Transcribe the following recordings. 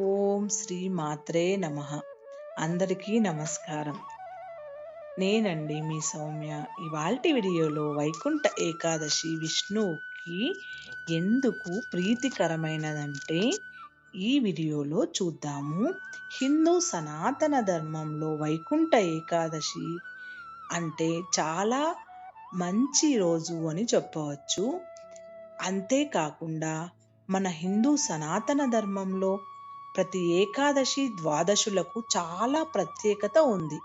ఓం శ్రీ మాత్రే నమ. అందరికీ నమస్కారం. నేనండి మీ సౌమ్య. ఇవాల్టి వీడియోలో వైకుంఠ ఏకాదశి విష్ణువుకి ఎందుకు ప్రీతికరమైనదంటే ఈ వీడియోలో చూద్దాము. హిందూ సనాతన ధర్మంలో వైకుంఠ ఏకాదశి అంటే చాలా మంచి రోజు అని చెప్పవచ్చు. అంతేకాకుండా మన హిందూ సనాతన ధర్మంలో ప్రతి ఏకాదశి ద్వాదశులకు చాలా ప్రత్యేకత ఉంది.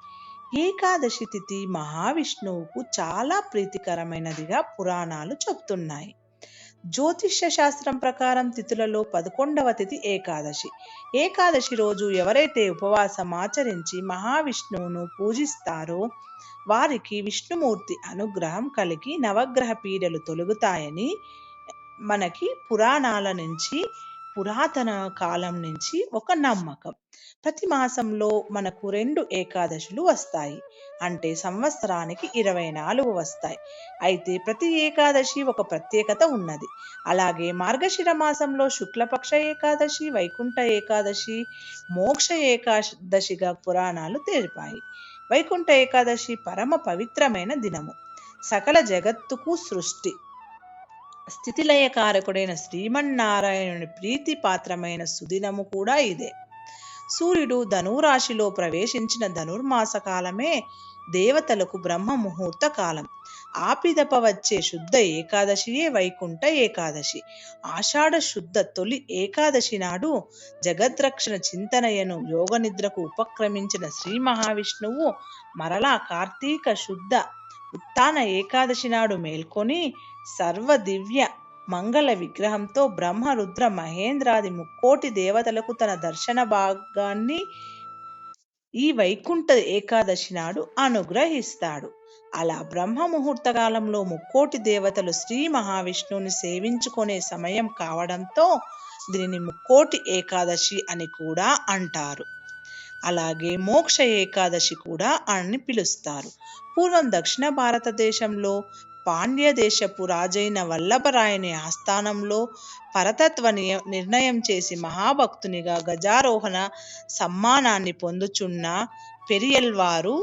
ఏకాదశి తిథి మహావిష్ణువుకు చాలా ప్రీతికరమైనదిగా పురాణాలు చెప్తున్నాయి జ్యోతిష్య శాస్త్రం ప్రకారం తిథులలో పదకొండవ తిథి ఏకాదశి. ఏకాదశి రోజు ఎవరైతే ఉపవాసం ఆచరించి మహావిష్ణువును పూజిస్తారో వారికి విష్ణుమూర్తి అనుగ్రహం కలిగి నవగ్రహ పీడలు తొలగుతాయని మనకి పురాణాల నుంచి పురాతన కాలం నుంచి ఒక నమ్మకం. ప్రతి మాసంలో మనకు రెండు ఏకాదశులు వస్తాయి. అంటే సంవత్సరానికి ఇరవై నాలుగు వస్తాయి. అయితే ప్రతి ఏకాదశి ఒక ప్రత్యేకత ఉన్నది. అలాగే మార్గశిర మాసంలో శుక్లపక్ష ఏకాదశి వైకుంఠ ఏకాదశి మోక్ష ఏకాదశిగా పురాణాలు తెలిపాయి వైకుంఠ ఏకాదశి పరమ పవిత్రమైన దినము. సకల జగత్తుకు సృష్టి. స్థితిలయకారకుడైన శ్రీమన్నారాయణుని ప్రీతి పాత్రమైన సుదినము కూడా ఇదే. సూర్యుడు ధనురాశిలో ప్రవేశించిన ధనుర్మాస కాలమే దేవతలకు బ్రహ్మ ముహూర్త కాలం. ఆపిదప వచ్చే శుద్ధ ఏకాదశియే వైకుంఠ ఏకాదశి? ఆషాఢ శుద్ధ తొలి ఏకాదశి నాడు జగద్రక్షణ చింతనయను యోగనిద్రకు ఉపక్రమించిన శ్రీ మహావిష్ణువు మరలా కార్తీక శుద్ధ ఉత్తాన ఏకాదశి నాడు మేల్కొని సర్వ దివ్య మంగళ విగ్రహంతో బ్రహ్మ రుద్ర మహేంద్రాది ముక్కోటి దేవతలకు తన దర్శన భాగాన్ని ఈ వైకుంఠ ఏకాదశి నాడు అనుగ్రహిస్తాడు. అలా బ్రహ్మ ముహూర్త కాలంలో ముక్కోటి దేవతలు శ్రీ మహావిష్ణువుని సేవించుకునే సమయం కావడంతో దీనిని ముక్కోటి ఏకాదశి అని కూడా అంటారు. అలాగే మోక్ష ఏకాదశి కూడా అని పిలుస్తారు. పూర్వం దక్షిణ భారతదేశంలో పాండ్య దేశపు రాజైన వల్లభరాయని ఆస్థానంలో పరతత్వ నిర్ణయం చేసి మహాభక్తునిగా గజారోహణ సమ్మానాన్ని పొందుచున్న పెరియల్వారు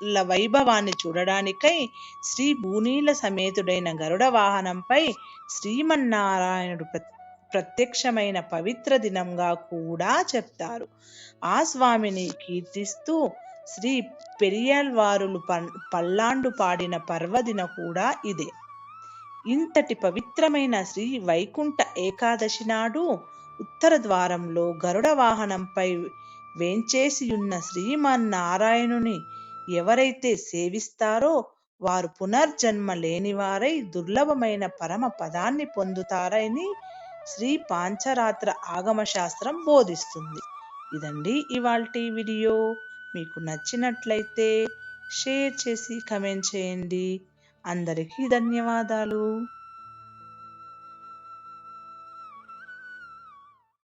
ల వైభవాన్ని చూడడానికై శ్రీ భూనీల సమేతుడైన గరుడ వాహనంపై శ్రీమన్నారాయణుడు ప్రత్యక్షమైన పవిత్ర దినంగా కూడా చెప్తారు. ఆ స్వామిని కీర్తిస్తూ శ్రీ పెరియాల్వారులు పల్లాండు పాడిన పర్వదిన కూడా ఇదే. ఇంతటి పవిత్రమైన శ్రీ వైకుంఠ ఏకాదశి నాడు ఉత్తర ద్వారంలో గరుడ వాహనంపై వేంచేసియున్న శ్రీమన్నారాయణుని ఎవరైతే సేవిస్తారో వారు పునర్జన్మ లేనివారై దుర్లభమైన పరమ పదాన్ని పొందుతారని శ్రీ పాంచరాత్ర ఆగమ శాస్త్రం బోధిస్తుంది. ఇదండి ఇవాళ వీడియో. మీకు నచ్చినట్లయితే షేర్ చేసి కమెంట్ చేయండి. అందరికీ ధన్యవాదాలు.